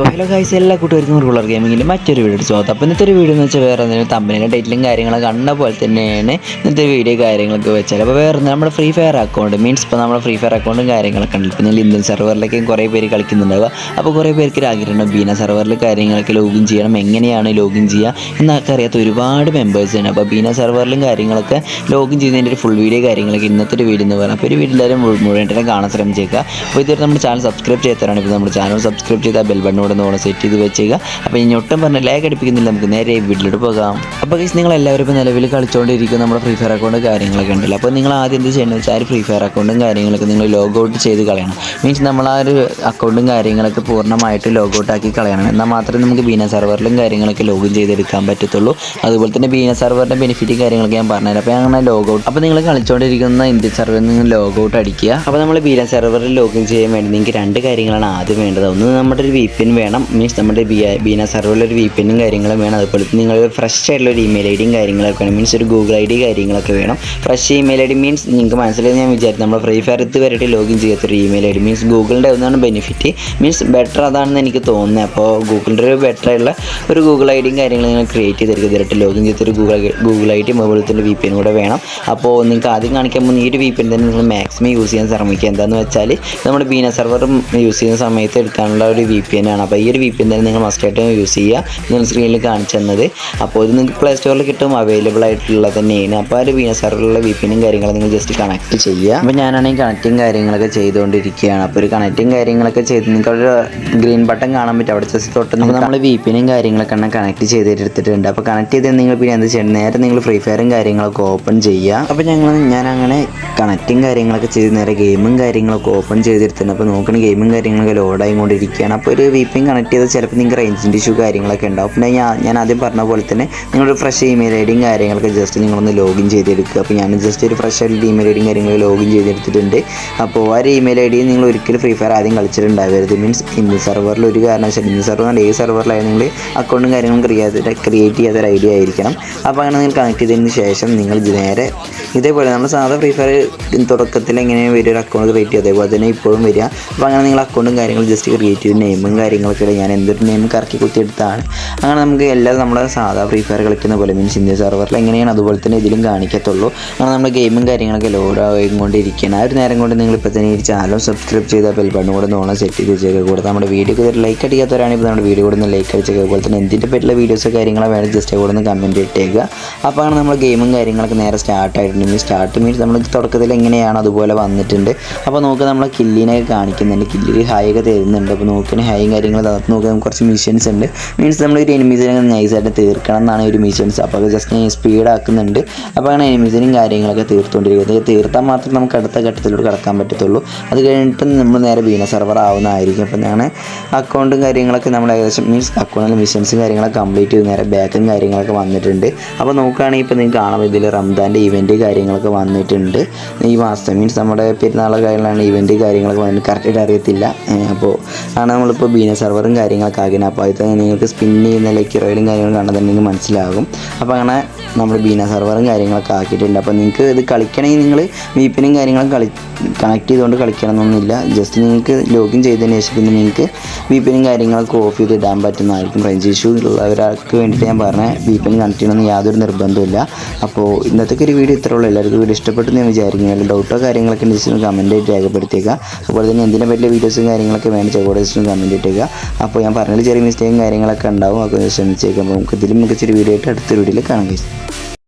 So hello guys എല്ലാ കൂട്ടുകാർക്കും ruler ഗെയിമിങ്ങിന്റെ മറ്റൊരു വീഡിയോ സ്വാഗതം. അപ്പോൾ ഇന്നത്തെ ഒരു വീഡിയോ എന്ന് വെച്ചാൽ വേറെ എന്തെങ്കിലും തമ്മിലും ഡേറ്റിലും കാര്യങ്ങളൊക്കെ കണ്ട പോലെ തന്നെയാണ് ഇന്നത്തെ വീഡിയോ കാര്യങ്ങളൊക്കെ വെച്ചാൽ അപ്പോൾ വേറെ നമ്മുടെ ഫ്രീ ഫയർ അക്കൗണ്ട് മീൻസ് ഇപ്പോൾ നമ്മുടെ ഫ്രീ ഫയർ അക്കൗണ്ടും കാര്യങ്ങളൊക്കെ ഉണ്ട് ഇപ്പോൾ നിങ്ങൾ ഇന്ത്യൻ സെർവറിലേക്കും കുറേ പേര് കളിക്കുന്നുണ്ടാവുക. അപ്പോൾ കുറേ പേർക്ക് ആഗ്രഹമുണ്ട് ബീന സെർവറിൽ കാര്യങ്ങളൊക്കെ ലോഗിൻ ചെയ്യണം എങ്ങനെയാണ് ലോഗിൻ ചെയ്യുക എന്നൊക്കെ അറിയാത്ത ഒരുപാട് മെമ്പേഴ്സ് ഉണ്ട്. അപ്പോൾ ബീന സെർവറിലും കാര്യങ്ങളൊക്കെ ലോഗിൻ ചെയ്യുന്നതിന്റെ ഒരു ഫുൾ വീഡിയോ കാര്യങ്ങളൊക്കെ ഇന്നത്തെ ഒരു വീഡിയോ എന്ന് പറയുന്നത് അപ്പോൾ ഒരു വീഡിയോ എല്ലാവരും മുഴു- മുഴുവനായിട്ട് കാണാൻ ശ്രമിച്ചേക്കുക. അപ്പോൾ ഇതുവരെ നമ്മുടെ ചാനൽ സബ്സ്ക്രൈബ് ചെയ്തവരാണ് ഇപ്പോൾ നമ്മുടെ ചാനൽ സബ്സ്ക്രൈബ് ചെയ്താൽ ബെൽ നമ്മൾ സെറ്റ് ചെയ്ത് വെച്ചേക്കുക അപ്പോൾ ഇനി ഒട്ടും പറഞ്ഞ ലാഗ് അടിപ്പിക്കുന്നില്ല. നമുക്ക് നേരെ വീട്ടിലോട്ട് പോകാം. അപ്പോൾ ഗൈസ് നിങ്ങൾ എല്ലാവരും ഇപ്പോൾ നിലവിൽ കളിച്ചുകൊണ്ടിരിക്കുന്ന നമ്മുടെ ഫ്രീ ഫയർ അക്കൗണ്ട് കാര്യങ്ങളൊക്കെ ഉണ്ടല്ലോ. അപ്പോൾ നിങ്ങൾ ആദ്യം എന്ത് ചെയ്യണമെന്ന് വെച്ചാൽ ഫ്രീ ഫയർ അക്കൗണ്ടും കാര്യങ്ങളൊക്കെ നിങ്ങൾ ലോഗ് ഔട്ട് ചെയ്ത് കളയണം. മീൻസ് നമ്മൾ ആ ഒരു അക്കൗണ്ടും കാര്യങ്ങളൊക്കെ പൂർണമായിട്ട് ലോഗ് ഔട്ട് ആക്കി കളയണം. എന്നാൽ മാത്രമേ നമുക്ക് ബീന സെർവറിലും കാര്യങ്ങളൊക്കെ ലോഗിൻ ചെയ്തെടുക്കാൻ പറ്റത്തുള്ളൂ. അതുപോലെ തന്നെ ബീന സെർവറിന്റെ ബെനിഫിറ്റും കാര്യങ്ങളൊക്കെ ഞാൻ പറഞ്ഞുതരാം. അപ്പോൾ അങ്ങനെ ലോഗ് ഔട്ട് അപ്പോൾ നിങ്ങൾ കളിച്ചുകൊണ്ടിരിക്കുന്ന ഇന്ത്യൻ സെർവറിൽ നിന്ന് ലോഗ് ഔട്ട് അടിക്കുക. അപ്പോൾ നമ്മൾ ബീന സെർവറിൽ ലോഗിൻ ചെയ്യാൻ വേണ്ടി നിങ്ങൾക്ക് രണ്ട് കാര്യങ്ങളാണ് ആദ്യം വേണ്ടത്. ഒന്ന് നമ്മുടെ ഒരു വി പി വേണം. മീൻസ് നമ്മുടെ ബി ബീന സെർവറിൽ ഒരു വി പി എന്നും കാര്യങ്ങളും വേണം. അതുപോലെ നിങ്ങൾ ഫ്രഷ് ആയിട്ടുള്ള ഒരു ഇമെയിൽ ഐ ഡിയും കാര്യങ്ങളൊക്കെ വേണം. മീൻസ് ഒരു ഗൂഗിൾ ഐ ഡി കാര്യങ്ങളൊക്കെ വേണം. Fresh email I D means നിങ്ങൾക്ക് മനസ്സിലായി ഞാൻ വിചാരിച്ചു നമ്മൾ ഫ്രീ ഫയർ ഇതുവരെയായിട്ട് ലോഗിൻ ചെയ്യാത്തൊരു ഇമെയിൽ ഐ ഡി മീൻസ് ഗൂഗിളിന്റെ ഒന്നാണ് ബെനിഫിറ്റ് മീൻസ് ബെറ്റർ അതാണെന്ന് എനിക്ക് തോന്നുന്നത്. അപ്പോൾ ഗൂഗിളിന്റെ ഒരു ബെറ്റർ ആയിട്ടുള്ള ഒരു ഗൂഗിൾ ഐ ഡിയും കാര്യങ്ങളും നിങ്ങൾ ക്രിയേറ്റ് ചെയ്തെടുക്കുക ഇതായിട്ട് ലോഗിൻ ചെയ്തൊരു ഗൂഗിൾ ഗൂഗിൾ ഐ അതുപോലെ തന്നെ വി പി എൻ കൂടെ വേണം. അപ്പോൾ നിങ്ങൾക്ക് ആദ്യം കാണിക്കുമ്പോൾ ഈ ഒരു വി പി എൻ തന്നെ നിങ്ങൾ മാക്സിമം യൂസ് ചെയ്യാൻ ശ്രമിക്കുക. എന്താണെന്ന് വെച്ചാൽ നമ്മുടെ ബീന സർവറും യൂസ് ചെയ്യുന്ന സമയത്ത് എടുക്കാനുള്ള ഒരു വി പി എൻ ആണ്. അപ്പോൾ ഈ ഒരു വി പി തന്നെ നിങ്ങൾ ആയിട്ടും യൂസ് ചെയ്യുക. നിങ്ങൾ സ്ക്രീനിൽ കാണിച്ചു തന്നത്. അപ്പോൾ ഇത് നിങ്ങൾക്ക് പ്ലേ സ്റ്റോറിൽ കിട്ടും. അവൈലബിൾ ആയിട്ടുള്ളത് തന്നെയാണ്. അപ്പോൾ ആ ഒരു ബീന സെർവറിലുള്ള വി പി എനും കാര്യങ്ങളും നിങ്ങൾ ജസ്റ്റ് കണക്ട് ചെയ്യുക. അപ്പോൾ ഞാനാണെങ്കിൽ കണക്റ്റിങ് കാര്യങ്ങളൊക്കെ ചെയ്തുകൊണ്ടിരിക്കുകയാണ്. അപ്പോൾ ഒരു കണക്റ്റിങ് കാര്യങ്ങളൊക്കെ ചെയ്ത് നിങ്ങൾക്ക് അവിടെ ഗ്രീൻ ബട്ടൺ കാണാൻ പറ്റും. അവിടെ ജസ്റ്റ് തൊട്ട് നമ്മൾ വി പിനും കാര്യങ്ങളൊക്കെ എണ്ണം കണക്ട് ചെയ്തെടുത്തിട്ടുണ്ട് അപ്പോൾ കണക്ട് ചെയ്ത് നിങ്ങൾ പിന്നെ എന്ത് ചെയ്യണം? നേരെ നിങ്ങൾ ഫ്രീ ഫയറും കാര്യങ്ങളൊക്കെ ഓപ്പൺ ചെയ്യുക. അപ്പോൾ ഞങ്ങൾ ഞാൻ അങ്ങനെ കണക്റ്റിങ് കാര്യങ്ങളൊക്കെ ചെയ്ത് നേരെ ഗെയിമും കാര്യങ്ങളൊക്കെ ഓപ്പൺ ചെയ്തെടുത്തിട്ടുണ്ട്. അപ്പോൾ നോക്കണ ഗെയിമും കാര്യങ്ങളൊക്കെ ലോഡായി കൊണ്ടിരിക്കുകയാണ് അപ്പോൾ ഒരു വി പി കണക്ട് ചെയ്താൽ ചിലപ്പോൾ നിങ്ങൾക്ക് റേഞ്ചിന്റെ ഇഷ്യൂ കാര്യങ്ങളൊക്കെ ഉണ്ടാവും. പിന്നെ ഞാൻ ഞാൻ ആദ്യം പറഞ്ഞ പോലെ തന്നെ നിങ്ങളൊരു ഫ്രഷ് ഇമെയിൽ ഐ ഡിയും കാര്യങ്ങളൊക്കെ ജസ്റ്റ് നിങ്ങളൊന്ന് ലോഗിൻ ചെയ്തെടുക്കുക. അപ്പോൾ ഞാൻ ജസ്റ്റ് ഒരു ഫ്രഷ് ആയിട്ട് ഇമെയിൽ ഐ ഡിയും കാര്യങ്ങളൊക്കെ ലോഗിൻ ചെയ്തെടുത്തിട്ടുണ്ട്. അപ്പോൾ ആ ഒരു ഇമെയിൽ ഐ നിങ്ങൾ ഒരിക്കലും ഫ്രീ ഫയർ ആദ്യം കളിച്ചിട്ടുണ്ടാവരുത്. മീൻസ് ഇന്ത്യൻ സെർവറിൽ ഒരു കാരണവശാലും ഇന്ത്യൻ സെർവർ ഏത് സെർവറിലായാലും നിങ്ങൾ അക്കൗണ്ടും കാര്യങ്ങളും ക്രിയേറ്റ് ക്രിയേറ്റ് ചെയ്യാത്ത ഒരു ഐഡിയ ആയിരിക്കണം. അപ്പോൾ അങ്ങനെ നിങ്ങൾ കണക്ട് ചെയ്തതിന് ശേഷം നിങ്ങൾ നേരെ ഇതേപോലെ നമ്മൾ സാധാ ഫ്രീ ഫയർ തുടക്കത്തിൽ എങ്ങനെ വരും ഒരു അക്കൗണ്ട് ക്രിയേറ്റ് ചെയ്യും അതേപോലെ തന്നെ ഇപ്പോഴും വരിക. അപ്പോൾ അങ്ങനെ നിങ്ങൾ അക്കൗണ്ടും കാര്യങ്ങളും ജസ്റ്റ് ക്രിയേറ്റ് ചെയ്ത് നെയിമും കാര്യങ്ങളൊക്കെ. ഞാൻ എന്തൊരു നെയിം കറക്കി കുത്തിയെടുത്താണ് അങ്ങനെ നമുക്ക് എല്ലാം നമ്മുടെ സാധാ ഫ്രീ ഫയർ കളിക്കുന്ന പോലെ മീൻസ് ഇന്ത്യ സെർവറിൽ എങ്ങനെയാണ് അതുപോലെ തന്നെ ഇതിലും കാണിക്കത്തുള്ളൂ. അങ്ങനെ നമ്മുടെ ഗെയിമും കാര്യങ്ങളൊക്കെ ലോഡ് ആയിക്കൊണ്ടിരിക്കുകയാണ്. ആ ഒരു നേരം കൊണ്ട് നിങ്ങൾ ഇപ്പോൾ തന്നെ ഈ ചാനൽ സബ്സ്ക്രൈബ് ചെയ്താൽ ബെൽ ബട്ടൺ കൂടെ നോണം സെറ്റ് ചെയ്ത് വെച്ചേക്കുക. കൂടെ നമ്മുടെ വീഡിയോക്ക് ഒരു ലൈക്ക് അടിക്കാത്തവരാണെങ്കിൽ നമ്മുടെ വീഡിയോ കൂടെ ഒന്ന് ലൈക്ക് അടിച്ചേക്കുക അതുപോലെ തന്നെ എന്തിന്റെ പറ്റിയുള്ള വീഡിയോസ് കാര്യങ്ങളോ വേണം ജസ്റ്റ് കൂടെ ഒന്ന് കമന്റ് ഇട്ടേക്കുക. അപ്പോൾ അങ്ങനെ നമ്മൾ ഗെയിമും കാര്യങ്ങളൊക്കെ നേരെ സ്റ്റാർട്ട് ആയിട്ടുണ്ട്. സ്റ്റാർട്ട് മീൻസ് നമ്മൾ തുടക്കത്തിൽ എങ്ങനെയാണ് അതുപോലെ വന്നിട്ടുണ്ട്. അപ്പോൾ നോക്കുക നമ്മൾ കില്ലിനെ കാണിക്കുന്നുണ്ട്. കില്ലിൽ ഹൈ ഒക്കെ തരുന്നുണ്ട്. അപ്പോൾ നോക്കുന്ന ഹായും കാര്യങ്ങളും തന്നിട്ട് നോക്കുക നമുക്ക് കുറച്ച് മിഷൻസ് ഉണ്ട്. മീൻസ് നമ്മൾ ഒരു എനിമീസിനെ നൈസായിട്ട് തീർക്കണം എന്നാണ് ഒരു മിഷൻസ് അപ്പോൾ ജസ്റ്റ് ഞാൻ സ്പീഡ് ആക്കുന്നുണ്ട്. അപ്പോൾ അങ്ങനെ എനിമീസിനും കാര്യങ്ങളൊക്കെ തീർത്തുകൊണ്ടിരിക്കുന്നത് തീർത്താൽ മാത്രമേ നമുക്ക് അടുത്ത ഘട്ടത്തിലൂടെ കടക്കാൻ പറ്റത്തുള്ളൂ. അത് കഴിഞ്ഞിട്ട് നമ്മൾ നേരെ ബീന സെർവർ ആവുന്നതായിരിക്കും. അപ്പോൾ ഞാൻ അക്കൗണ്ടും കാര്യങ്ങളൊക്കെ നമ്മൾ ഏകദേശം മീൻസ് അക്കൗണ്ടിൽ മിഷൻസും കാര്യങ്ങളൊക്കെ കംപ്ലീറ്റ് ചെയ്ത് നേരെ ബാക്കും കാര്യങ്ങളൊക്കെ വന്നിട്ടുണ്ട്. അപ്പോൾ നോക്കുകയാണെങ്കിൽ ഇപ്പോൾ നിങ്ങൾക്ക് കാണാം ഇതിൽ റംദാന്റെ ഇവന്റ് കാര്യങ്ങളൊക്കെ വന്നിട്ടുണ്ട്. ഈ മാസം മീൻസ് നമ്മുടെ പെരുന്നാൾ കാര്യങ്ങളാണ് ഇവന്റ് കാര്യങ്ങളൊക്കെ വന്നിട്ട് കറക്റ്റായിട്ട് അറിയത്തില്ല. അപ്പോൾ ആണ് നമ്മളിപ്പോൾ ബീന സെർവറും കാര്യങ്ങളൊക്കെ ആക്കിയത്. അപ്പോൾ അത് നിങ്ങൾക്ക് സ്പിൻ ചെയ്യുന്ന ലൈക്ക് റോയിലും കാര്യങ്ങളും കണ്ടാൽ തന്നെ നിങ്ങൾക്ക് മനസ്സിലാകും. അപ്പോൾ അങ്ങനെ നമ്മൾ ബീന സെർവറും കാര്യങ്ങളൊക്കെ ആക്കിയിട്ടുണ്ട്. അപ്പോൾ നിങ്ങൾക്ക് ഇത് കളിക്കണമെങ്കിൽ നിങ്ങൾ വി പിനും കാര്യങ്ങളും കളി കണക്ട് ചെയ്തുകൊണ്ട് കളിക്കണമെന്നൊന്നുമില്ല. ജസ്റ്റ് നിങ്ങൾക്ക് ലോഗിൻ ചെയ്തതിന് ശേഷം പിന്നെ നിങ്ങൾക്ക് വി പിനും കാര്യങ്ങളൊക്കെ ഓഫ് ചെയ്ത് ഇടാൻ പറ്റുന്നതായിരിക്കും. റേഞ്ച് ഇഷ്യൂ ഉള്ളവർക്ക് വേണ്ടിയിട്ട് ഞാൻ പറഞ്ഞ വി പിൻ കണക്ട് ചെയ്യണമെന്ന് യാതൊരു നിർബന്ധമില്ല അപ്പോൾ ഇന്നത്തെ ഒരു വീഡിയോ ഇത്രേ ഉള്ളൂ. എല്ലാവർക്കും വീഡിയോ ഇഷ്ടപ്പെട്ടു ഞാൻ വിചാരിക്കുന്നു. ഡൗട്ടോ കാര്യങ്ങളൊക്കെ ജസ്റ്റ് കമന്റ് ആയിട്ട് രേഖപ്പെടുത്തിയേക്കുക അതുപോലെ തന്നെ എന്തിനെ പറ്റിയ വീഡിയോസും കാര്യങ്ങളൊക്കെ ചെറുകൂടെ ജസ്റ്റ് കമന്റ് ഇട്ടേക്കുക അപ്പോൾ ഞാൻ പറഞ്ഞതിൽ ചെറിയ മിസ്റ്റേക്കും കാര്യങ്ങളൊക്കെ ഉണ്ടാവും. അപ്പോൾ ശ്രമിച്ചേക്കാം. അപ്പോൾ നമുക്ക് ഇതിലും മികച്ചൊരു വീഡിയോ ആയിട്ട് അടുത്തൊരു വീഡിയോയിൽ കാണാം.